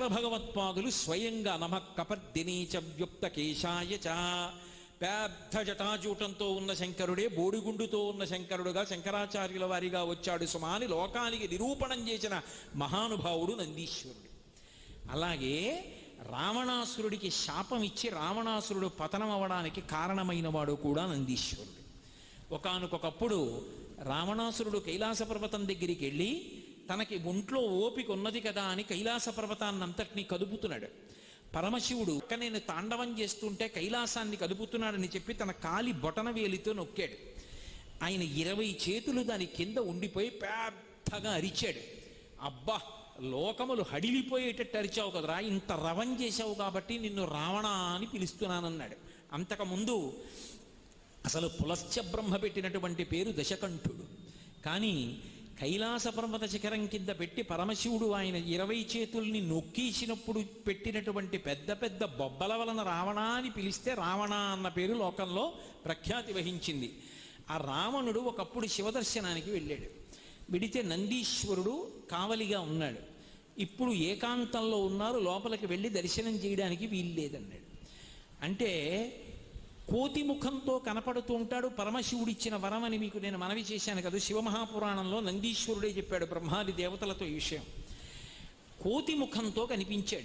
శంకర భగవత్పాదులు స్వయంగా నమ కపర్దినీచ వ్యుప్త కేశాయ చ. పెద్ద జటాజూటంతో ఉన్న శంకరుడే బోడిగుండుతో ఉన్న శంకరుడుగా శంకరాచార్యుల వారిగా వచ్చాడు సుమాని. లోకానికి నిరూపణం చేసిన మహానుభావుడు నందీశ్వరుడు. అలాగే రావణాసురుడికి శాపం ఇచ్చి రావణాసురుడు పతనం అవ్వడానికి కారణమైన వాడు కూడా నందీశ్వరుడు. ఒకనకొకప్పుడు రావణాసురుడు కైలాస పర్వతం దగ్గరికి వెళ్ళి తనకి ఒంట్లో ఓపిక ఉన్నది కదా అని కైలాస పర్వతాన్నంతటినీ కదుపుతున్నాడు. పరమశివుడు ఒక్క నేను తాండవం చేస్తుంటే కైలాసాన్ని కదుపుతున్నాడని చెప్పి తన కాలి బొటన వేలితో నొక్కాడు. ఆయన ఇరవై చేతులు దాని కింద ఉండిపోయి పెద్దగా అరిచాడు. అబ్బా లోకములు హడిలిపోయేటట్టు అరిచావు కదరా ఇంత రవం చేశావు కాబట్టి నిన్ను రావణ అని పిలుస్తున్నానన్నాడు. అంతకుముందు అసలు పులశ్చ బ్రహ్మ పెట్టినటువంటి పేరు దశకంఠుడు. కానీ కైలాస పర్వత శిఖరం కింద పెట్టి పరమశివుడు ఆయన ఇరవై చేతుల్ని నొక్కేసినప్పుడు పెట్టినటువంటి పెద్ద పెద్ద బొబ్బల వలన రావణ అని పిలిస్తే రావణ అన్న పేరు లోకంలో ప్రఖ్యాతి వహించింది. ఆ రావణుడు ఒకప్పుడు శివదర్శనానికి వెళ్ళాడు. వెడితే నందీశ్వరుడు కావలిగా ఉన్నాడు. ఇప్పుడు ఏకాంతంలో ఉన్నారు. లోపలికి వెళ్ళి దర్శనం చేయడానికి వీలు లేదన్నాడు అంటే కోతి ముఖంతో కనపడుతూ ఉంటాడు. పరమశివుడు ఇచ్చిన వరం అని మీకు నేను మనవి చేశాను కదా. శివమహాపురాణంలో నందీశ్వరుడే చెప్పాడు బ్రహ్మాది దేవతలతో ఈ విషయం. కోతి ముఖంతో కనిపించాడు.